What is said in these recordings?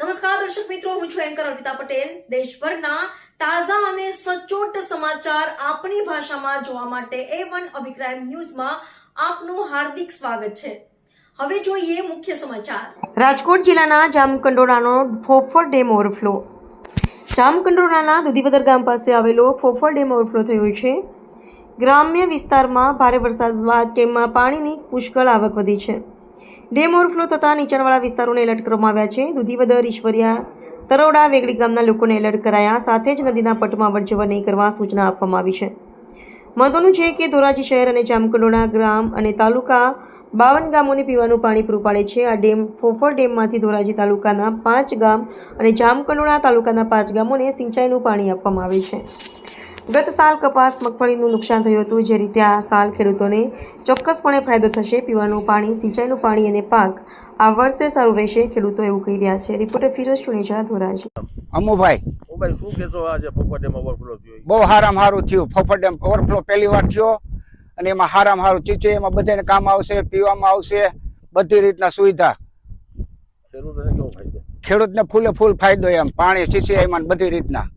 નમસ્કાર, દર્શક મિત્રો, હું છું એન્કર અર્પિતા પટેલ. દેશભરના તાજા અને સચોટ સમાચાર આપણી ભાષામાં જોવા માટે એ વન અભિપ્રાય ન્યૂઝમાં આપનું હાર્દિક સ્વાગત છે. હવે જોઈએ મુખ્ય સમાચાર. રાજકોટ જિલ્લાના જામકંડોરાનો ફોફર ડેમ ઓવરફ્લો. જામકંડોરાના દુધીપદર ગામ પાસે આવેલો ફોફર ડેમ ઓવરફ્લો થયો છે. ગ્રામ્ય વિસ્તારમાં ભારે વરસાદ બાદ ડેમમાં પાણીની પુષ્કળ આવક વધી છે. ડેમ ઓવરફ્લો થતાં નીચાણવાળા વિસ્તારોને એલર્ટ કરવામાં આવ્યા છે. દુધીવદર, ઈશ્વરિયા, તરોડા વેગડી ગામના લોકોને એલર્ટ કરાયા. સાથે જ નદીના પટમાં અવરજવર નહીં કરવા સૂચના આપવામાં આવી છે. મહત્વનું છે કે ધોરાજી શહેર અને જામકંડોળા ગ્રામ અને તાલુકા બાવન ગામોને પીવાનું પાણી પૂરું પાડે છે. આ ડેમ ફોફળ ડેમમાંથી ધોરાજી તાલુકાના પાંચ ગામ અને જામકંડોળા તાલુકાના પાંચ ગામોને સિંચાઈનું પાણી આપવામાં આવે છે. ગત સાલ કપાસ મગફળીનું નુકસાન થયું હતું જે રીતે આ સાલ ખેડૂતોને ચોક્કસપણે ફાયદો થશે. પીવાનું પાણી સિંચાઈનું પાણી અને પાક આ વર્ષે સારું રહેશે ખેડૂતો એવું કહી રહ્યા છે. રિપોર્ટર ફિરોજ ચુનેજા ધોરાજ. અમુભાઈ. ઓ શું કહેશો આજે પોપટેમાં ઓવરફ્લો થયો બહુ હારામ હારું થયું. ફોફર ડેમ ઓવરફ્લો પહેલી વાર થયો અને એમાં હારામ હારું ચીચે એમાં બધાને કામ આવશે પીવામાં આવશે બધી રીતના સુવિધા. ખેડૂતોને ખેડૂતને ફૂલે ફૂલ ફાયદો એમ. પાણી ચીચે એમાં બધી રીતના.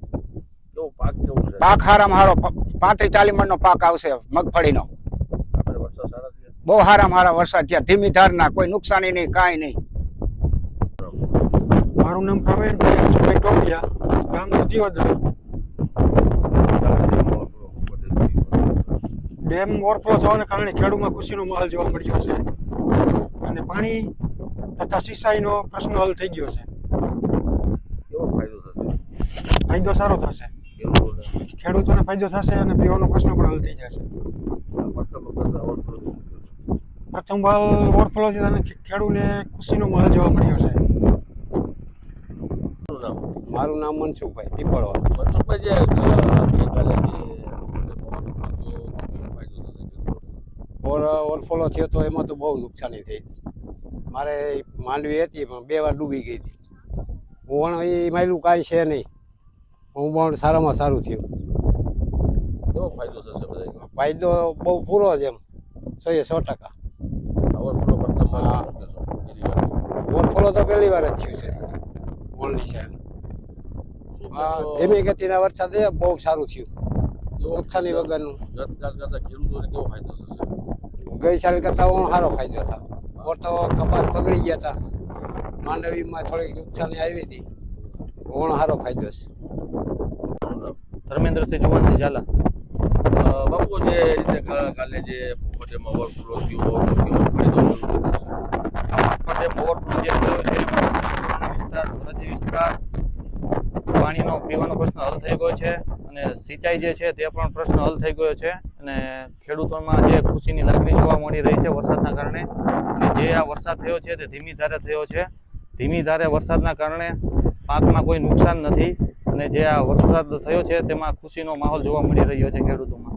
પાક હારામાં હારો પાંત્રીસ ચાલીસ મણનો પાક આવશે મગફળીનો. બહુ હારામાં હારા વરસાદ થયા. ધીમી ધારના કોઈ નુકસાની નહીં કાંઈ નહીં. મારું નામ પ્રવીણભાઈ ટોપિયા. ગામ જીવદર overflow ડેમ ઓવરફ્લો થવાને કારણે ખેડૂતમાં ખુશીનો માહોલ જોવા મળ્યો છે. અને પાણી તથા સિંચાઈનો પ્રશ્ન હલ થઈ ગયો છે. કેવો ફાયદો થશે? ફાયદો સારો થશે. ખેડૂતોને ફાયદો થશે અને પીવાનો પ્રશ્ન પણ હલ થઈ જશે. પ્રથમ વાર ઓવરફ્લો થયો અને ખેડૂતને ખુશીનો માલ જોવા મળ્યો છે. મારું નામ? મનસુખભાઈ પીપળવા મનસુખભાઈ જે ઓવરફ્લો થયો તો એમાં તો બહુ નુકસાની થઈ. મારે માંડવી હતી પણ બે વાર ડૂબી ગઈ હતી. હું પણ એ માયલું કાંઈ છે નહીં. હું પણ સારામાં સારું થયું. કેવો ફાયદો થશે બધાને? ફાયદો બહુ પૂરો જ એમ. સો એ સો ટકા. હા. ઓવરફ્લો તો પહેલી વાર જ થયું છે. ઓનલી છે હા? ધીમી ગતિના વરસાદે બહુ સારું થયું. નુકસાની વગરનું. ગઈ સાલ કરતાં પણ સારો ફાયદો થયો. તો કપાસ બગડી ગયા હતા માંડવીમાં થોડીક નુકસાની આવી હતી. ઓણ સારો ફાયદો છે. ધર્મેન્દ્રસિંહ ચૌહાણથી ઝાલા. બાપુ જે રીતે કાલે જે પોપટેમાં ઓવરફ્લો થયો, ફાયદો ડેમ ઓવરફ્લો જે થયો છે વિસ્તાર ધોરાજી વિસ્તાર પાણીનો પીવાનો પ્રશ્ન હલ થઈ ગયો છે અને સિંચાઈ જે છે તે પણ પ્રશ્ન હલ થઈ ગયો છે અને ખેડૂતોમાં જે ખુશીની લાગણી જોવા મળી રહી છે વરસાદના કારણે અને જે આ વરસાદ થયો છે તે ધીમી ધારે થયો છે. ધીમી ધારે વરસાદના કારણે પાકમાં કોઈ નુકસાન નથી. અને જે આ વરસાદ થયો છે તેમાં ખુશીનો માહોલ જોવા મળી રહ્યો છે ખેડૂતોમાં.